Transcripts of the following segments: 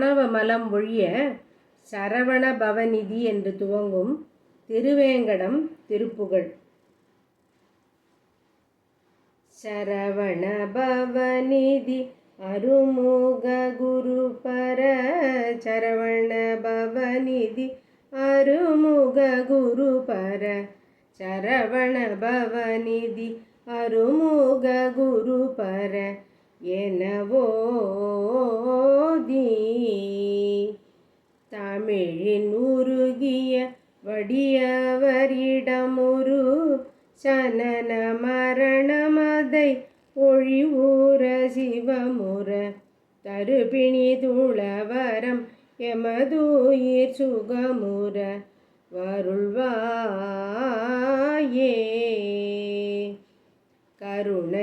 மலம் ஒழிய சரவண பவநிதி என்று துவங்கும் திருவேங்கடம் திருப்புகழ். சரவண பவநிதி அருமுக குரு பர சரவண பவநிதி அருமுக குரு பர சரவண பவநிதி அருமுக குரு பர எனவோதி தமிழின் உருகிய வடியவரிடமுரு சனன மரணமதை ஒழிவூர சிவமுற தருபிணி துளவரம் எமதுயிர் சுகமுற வருள்வா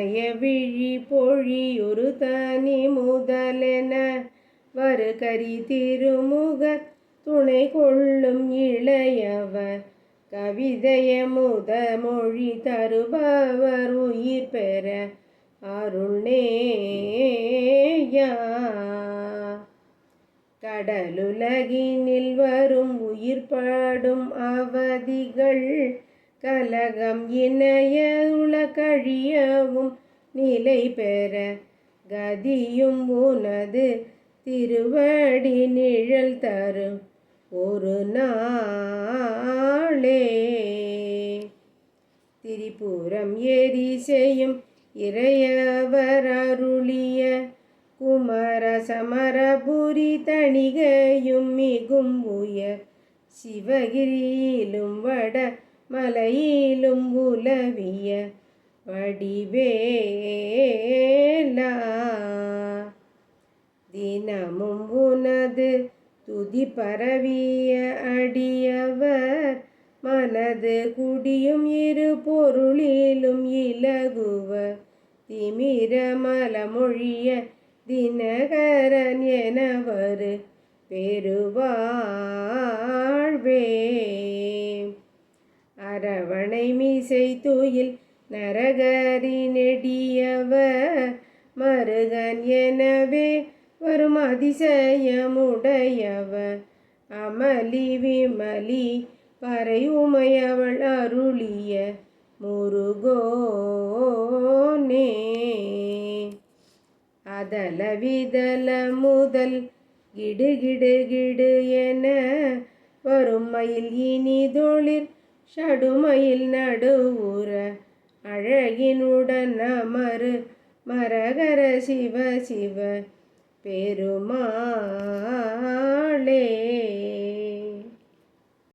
கருணைய விழி பொழியொரு தனி முதலென வரு கரி திருமுக துணை கொள்ளும் இளையவர். கவிதைய முத மொழி தருபவர் உயிர் பெற அருள்நேயா கடலுலகினில் வரும் உயிர் படும் அவதிகள் கலகம் இணைய உலகழியவும் நிலை பெற கதியும் உனது திருவடி நிழல் தரும் ஒரு நாளே. திரிபுரம் ஏறி செய்யும் இறையவர் அருளிய குமர சமரபுரி தணிகையும் மிகும் உயர். சிவகிரியிலும் வட மலையிலும் உலவிய வடிவேலா. தினமும் உனது துதி பரவிய அடியவர் மனது குடியும் இரு பொருளிலும் இலகுவர். திமிர மலமொழிய தினகரன் எனவர் பெருவாழ்வே. அரவணை மீசை தூயில் நரகரி நெடியவர் மருகன் எனவே வரும் அதிசயமுடையவர். அமளி விமலி பறை உமையவள் அருளிய முருகோனே. அதல விதல முதல் கிடு கிடு கிடு என வரும் மயில் இனி இனிதொழில் ஷடுமையில் நடுவுற அழகினுடன் அமரு. மரகர சிவ சிவ பெருமாளே.